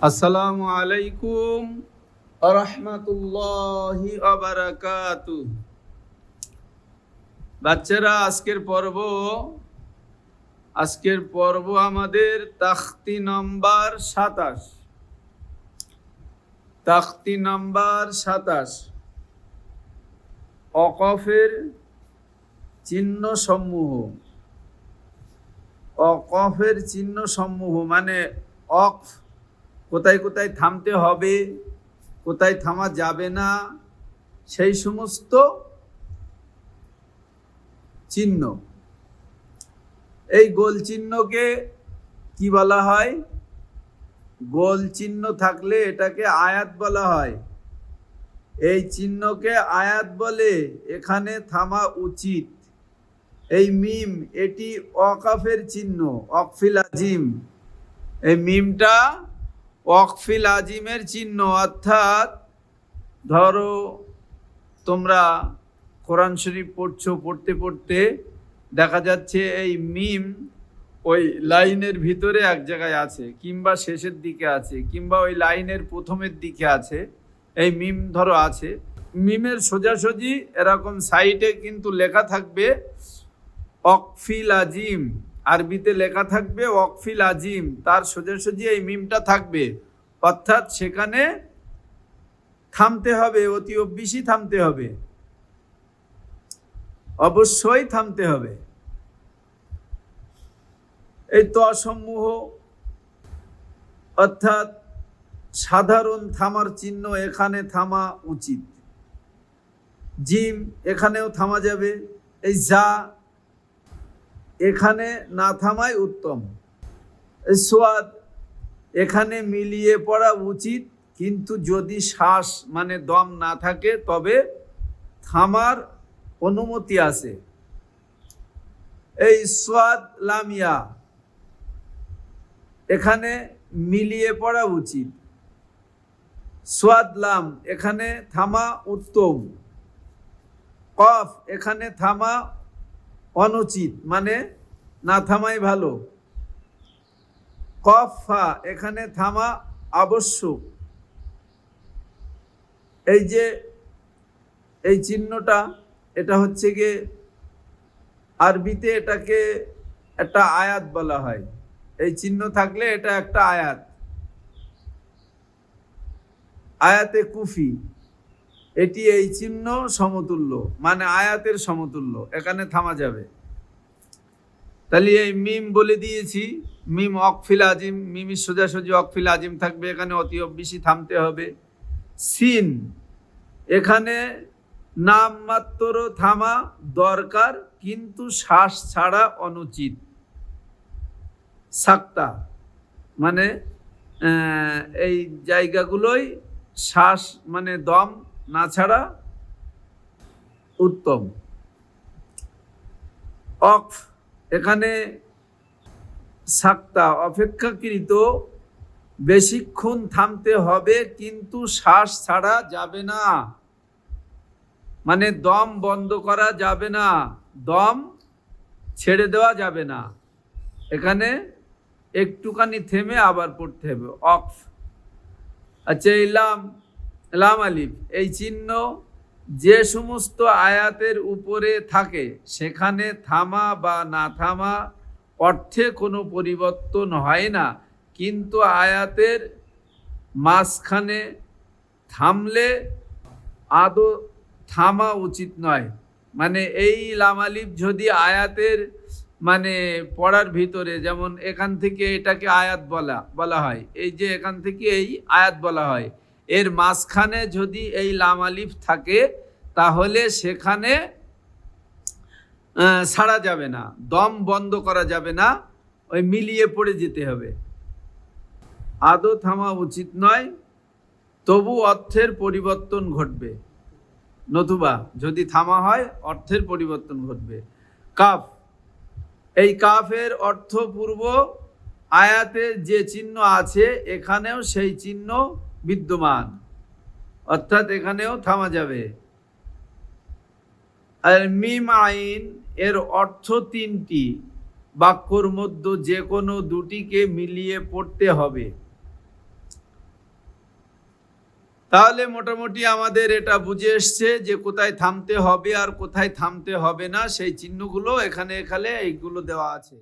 আসসালামু আলাইকুম রহমতুল্লাহি আবারাকাতু বাচ্চারা, আজকের পর্ব আজকের পর্ব আমাদের তাখতি নম্বর সাতাশ। তাখতি নম্বর সাতাশ। অকফের চিহ্ন সমূহ। অকফের চিহ্ন সমূহ মানে অফ কোথায় কোথায় থামতে হবে, কোথায় থামা যাবে না, সেই সমস্ত চিহ্ন। এই গোল চিহ্নকে কি বলা হয়? গোল চিহ্ন থাকলে এটাকে আয়াত বলা হয়। এই চিহ্নকে আয়াত বলে এখানে থামা উচিত। এই মিম, এটি অকাফের চিহ্ন অকফিল আজিম। এই মিমটা ওয়াকফিল আজিমের চিহ্ন, অর্থাৎ ধরো তোমরা কোরআন শরীফ পড়ছো, পড়তে পড়তে দেখা যাচ্ছে এই মিম ওই লাইনের ভিতরে এক জায়গায় আছে, কিংবা শেষের দিকে আছে, কিংবা ওই লাইনের প্রথমের দিকে আছে, এই মিম ধরো আছে। মিমের সোজাসুজি এরকম সাইডে কিন্তু লেখা থাকবে অকফিল আজিম। আরবিতে লেখা থাকবে, ওয়াকফিল আজিম। তার সোজাসুজি এই মিমটা থাকবে। অর্থাৎ সেখানে থামতে হবে, অতি অভ্যাসী থামতে হবে। অবশ্যই থামতে হবে। এই তসমূহ অর্থাৎ সাধারণ থামার চিহ্ন এখানে থামা উচিত। জিম এখানেও থামা যাবে। এই যা এখানে না থামাই উত্তম। সোয়াদ এখানে মিলিয়ে পড়া উচিত, কিন্তু যদি শ্বাস মানে দম না থাকে, তবে থামার অনুমতি আছে। এই সোয়াদ লামিয়া এখানে মিলিয়ে পড়া উচিত। সোয়াদ লাম এখানে থামা উত্তম। কফ এখানে থামা অনুচিত মানে না থামাই ভালো। কফা এখানে থামা আবশ্যক। এই যে, এই চিহ্নটা, এটা হচ্ছে গিয়ে আরবিতে এটাকে একটা আয়াত বলা হয়। এই চিহ্ন থাকলে এটা একটা আয়াত। আয়াতে কুফি। এটি এই চিহ্ন সমতুল্য মানে আয়াতের সমতুল্য, এখানে থামা যাবে। তাহলে এই মিম বলে দিয়েছি, মিম অকফিল আজিম মিমি সোজাসুজি অকফিল আজিম থাকবে, এখানে অতি বেশি থামতে হবে। সিন, এখানে নামমাত্র থামা দরকার, কিন্তু শ্বাস ছাড়া অনুচিত। সাক্তা মানে এই জায়গাগুলোই শ্বাস মানে দম না ছাড়া উত্তম। অফ এখানে সাক্তা, অপেক্ষাকৃত বেশিক্ষণ থামতে হবে, কিন্তু শ্বাস ছাড়া যাবে না। মানে দম বন্ধ করা যাবে না, দম ছেড়ে দেওয়া যাবে না। এখানে একটুখানি থেমে আবার পড়তে হবে। অফ আচ্ছা ইলাম লাম আলিফ, এই চিহ্ন যে সমস্ত আয়াতের উপরে থাকে, সেখানে থামা বা না থামা অর্থে কোনো পরিবর্তন হয় না। কিন্তু আয়াতের মাঝখানে থামলে আদৌ থামা উচিত নয়। মানে এই লামালিপ যদি আয়াতের মানে পড়ার ভিতরে যেমন এখান থেকে এটাকে আয়াত বলা বলা হয়, এই যে এখান থেকে এই আয়াত বলা হয় এর মাঝখানে যদি এই লামালিফ থাকে, তাহলে সেখানে ছাড়া যাবে না, দম বন্ধ করা যাবে না, ওই মিলিয়ে পড়ে যেতে হবে। আদৌ থামা উচিত নয়, তবু অর্থের পরিবর্তন ঘটবে। নতুবা, যদি থামা হয়, অর্থের পরিবর্তন ঘটবে। কাফ, এই কাফের অর্থ পূর্ব আয়াতের যে চিহ্ন আছে, এখানেও সেই চিহ্ন বিদ্যমান। অর্থাৎ এখানেও থামা যাবে। আর মিম আইন এর অর্থ তিনটি। বাক্যর মধ্যে যে কোনো দুটিকে মিলিয়ে পড়তে হবে। তাহলে মোটামুটি আমাদের এটা বুঝে এসছে যে কোথায় থামতে হবে আর কোথায় থামতে হবে না, সেই চিহ্নগুলো এখানে এখানে এইগুলো দেওয়া আছে।